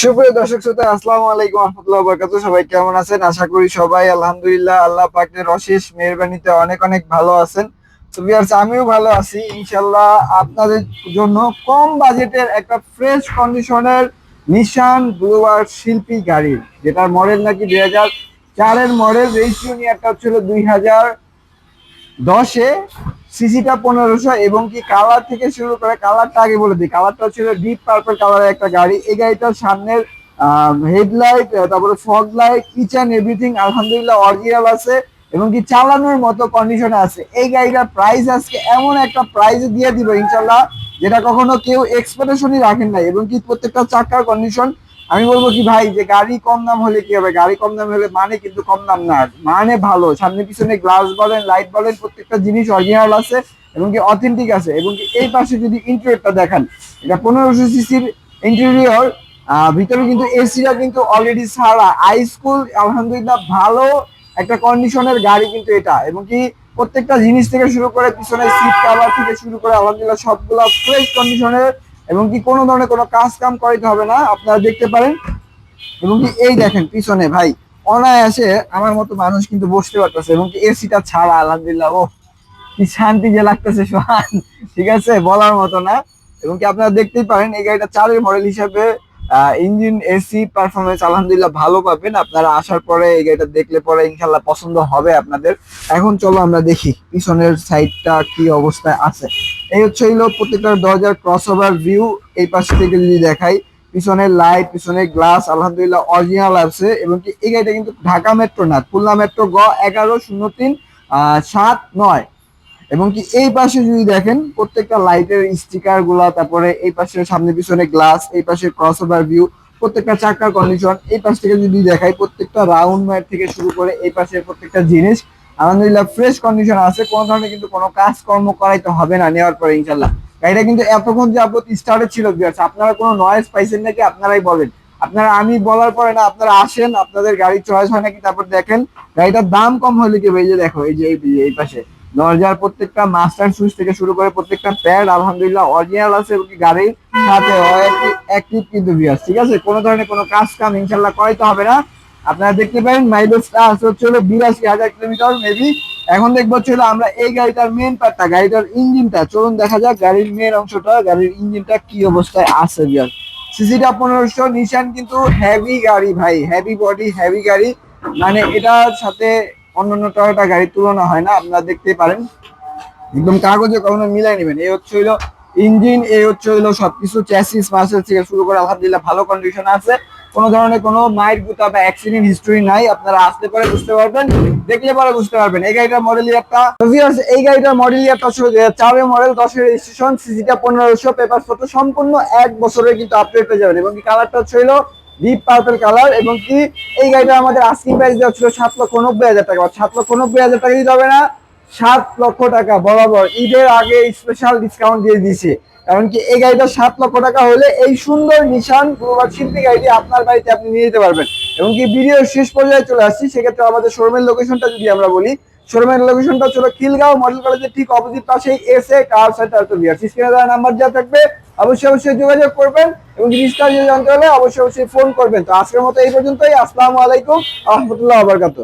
সুপ্রিয় দর্শক শ্রোতা, আসসালামু আলাইকুম রহমতুল্লাহ বরকাত সবাই কেমন আছেন? আশা করি সবাই আলহামদুলিল্লাহ আল্লাহ পাকের অশেষ মেহরবানিতে অনেক অনেক ভালো আছেন। আমিও ভালো আছি ইনশাল্লাহ আপনাদের জন্য কম বাজেটের একটা ফ্রেশ কন্ডিশনের নিশান ব্লুয়ার শিল্পী গাড়ি, যেটার মডেল নাকি দুই হাজার চারের মডেল রেজিস্ট্রিও নিয়ে একটা হচ্ছিল দুই হাজার দশে। সিসিটা পনেরোশো এবং কি কালার থেকে শুরু করে কালারটা আগে বলে দিই। কালারটা ছিল ডিপ পার্পল কালারের একটা গাড়ি। এই গাড়িটার সামনের হেডলাইট তারপরে fog light each and everything আলহামদুলিল্লাহ অরিজিনাল আছে এবং কি চালানোর মতো কন্ডিশনে আছে। এই গাড়িটার প্রাইস আজকে এমন একটা প্রাইস দিয়ে দিব ইনশাল্লাহ যেটা কখনো কেউ এক্সপেকটেশনই রাখেন নাই এবং কি প্রত্যেকটা চাকার কন্ডিশন আমি বলব কি ভাই, যে গাড়ি কম দাম হলে কি হবে? গাড়ি কম দাম হলে মানে কিন্তু কম দাম না। মানে ভালো। সামনে পিছনে গ্লাস বলেন লাইট বলেন, প্রত্যেকটা জিনিস অরিজিনাল আছে এবং কি অথেন্টিক আছে এবং কি এই পাশে যদি ইন্টেরিয়রটা দেখান, এটা পনেরোশো সিসির ইন্টেরিয়র ভিতরে কিন্তু এসিটা কিন্তু অলরেডি সারা। হাই স্কুল আলহামদুলিল্লাহ, ভালো একটা কন্ডিশনের গাড়ি কিন্তু এটা। এবং কি প্রত্যেকটা জিনিস থেকে শুরু করে পিছনে সিট কাভার থেকে শুরু করে আলহামদুলিল্লাহ সবগুলা ফ্রেশ কন্ডিশনের এবং কি কোনো ধরনের কোনো কাজ কাম করাইতে হবে না, আপনারা দেখতে পারেন। এবং কি এই দেখেন পিছনে ভাই, অনায়াসে আমার মতো মানুষ কিন্তু বসতে পারতেছে এবং কি এসিটা ছাড়া, আলহামদুলিল্লাহ ও কি শান্তি যে লাগতেছে, সোহান, ঠিক আছে, বলার মতো না। এবং কি আপনারা দেখতেই পারেন, এই গাড়িটা চারের মডেল হিসাবে ইঞ্জিন এসি পারফরমেন্স আলহামদুলিল্লাহ ভালো পাবেন। আপনারা আসার পরে এই গাড়িটা দেখলে পরে ইনশাল্লাহ পছন্দ হবে আপনাদের। এখন চলো আমরা দেখি পিছনের সাইডটা কি অবস্থায় আছে। এই হচ্ছে হইল প্রত্যেকটা দরজার ক্রস ওভার ভিউ এই পাশ থেকে যদি দেখাই পিছনের লাইট পিছনের গ্লাস আলহামদুলিল্লাহ অরিজিনাল আছে এবং কি এই গাড়িটা কিন্তু ঢাকা মেট্রো না, খুলনা মেট্রো গ এগারো শূন্য তিন সাত নয়। এবং কি এই পাশে যদি দেখেন, প্রত্যেকটা লাইটের স্টিকারগুলা, তারপরে এই পাশে সামনে পিছনে গ্লাস এই পাশে ক্রস ওভার ভিউ প্রত্যেকটা চাকার কন্ডিশন এই পাশ থেকে যদি দেখাই, প্রত্যেকটা রাউন্ড ম্যাট থেকে শুরু করে এই পাশের প্রত্যেকটা জিনিস, আলহামদুলিল্লাহ ফ্রেশ কন্ডিশন আছে, কোনো ধরনের কিন্তু কোনো কাজকর্ম করাইতে হবে না, নেওয়ার পরে ইনশাল্লাহ গাড়িটা কিন্তু এতক্ষণ যে যাবত স্টার্টে ছিল বিয়ার্স আপনারা কোনো নয়েজ পাইছেন নাকি, আপনারাই বলেন। আপনারা আমি বলার পরে না, আপনারা আসেন, আপনাদের গাড়ি চয়েস হয় নাকি, তারপর দেখেন, গাড়িটার দাম কম হলে কি এই যে দেখো, এই যে এই পাশে। দরজার প্রত্যেকটা মাস্টার সুইচ থেকে শুরু করে প্রত্যেকটা প্যাড আলহামদুলিল্লাহ অরিজিনাল আছে গাড়ির সাথে অ্যাক্টিভ কিন্তু বিয়ার্স ঠিক আছে? কোনো ধরনের কোনো কাজ কাম ইনশাল্লাহ করাইতে হবে না। আপনারা দেখতে পারেন মাইলেজটা আছে হচ্ছে হলো বিরাশি হাজার কিলোমিটার মেবি এখন দেখব হচ্ছে আমরা এই গাড়িটার মেন পার্টটা গাড়িটার ইঞ্জিনটা। চলুন দেখা যাক গাড়ির মেন অংশটা, গাড়ির ইঞ্জিনটা কি অবস্থায় আছে বিয়ার সিসিটা পনেরোশো নিশান কিন্তু হেভি গাড়ি ভাই হেভি বডি হেভি গাড়ি। মানে এটার সাথে অন্যান্য টয়োটা গাড়ির তুলনা হয় না, আপনারা দেখতেই পারেন। একদম কাগজে কখনো মিলাই নেবেন। এই হচ্ছে হইল ইঞ্জিন, এই হচ্ছে হইল সবকিছু চ্যাসিস মাসেল থেকে শুরু করে আলহামদুলিল্লাহ ভালো কন্ডিশন আছে। কোনো ধরনের কোনো মাইট গুতা বা অ্যাক্সিডেন্ট হিস্টরি নাই, আপনারা আসতে পারে বুঝতে পারবেন, দেখলে পরে বুঝতে পারবেন। এই গাড়িটার মডেল ইয়ারটা ভিউয়ার্স এই গাড়িটার মডেল ইয়ারটা চারের মডেল দশের রেজিস্ট্রেশন সিসিটা পনেরোশো পেপার ফটো সম্পূর্ণ এক বছরের কিন্তু আপডেট পেয়ে যাবেন এবং কালারটা ছিল ডিপ পার্পল কালার এবং কি? এই গাড়িটা আমাদের আস্কিং প্রাইস দেওয়া ছিল সাত লক্ষ নব্বই হাজার টাকা। সাত লক্ষ নব্বই হাজার টাকা দিতে হবে না, সাত লক্ষ টাকা, বরাবর। ঈদের আগে স্পেশাল ডিসকাউন্ট দিয়ে দিছে কারণ কি এই গাড়িটা সাত লক্ষ টাকা হলে এই সুন্দর নিশান শিল্পী গাড়িটি আপনার বাড়িতে আপনি নিয়ে যেতে পারবেন। এবং কি ভিডিও শেষ পর্যায়ে চলে আসছি, সেক্ষেত্রে আমাদের শোরুমের লোকেশনটা যদি আমরা বলি শোরুমের লোকেশনটা ছিল খিলগাঁও মডেল কলেজের ঠিক অপোজিট পাশে এস এ কার সেন্টার তো বিয়ার। স্ক্রিনে দেওয়া নাম্বার যা থাকবে, অবশ্যই অবশ্যই যোগাযোগ করবেন এবং বিস্তারিত জানতে হলে অবশ্যই অবশ্যই ফোন করবেন। তো আজকের মতো এই পর্যন্তই। আসসালামু আলাইকুম, আহমতুল্লাহ আবরকাত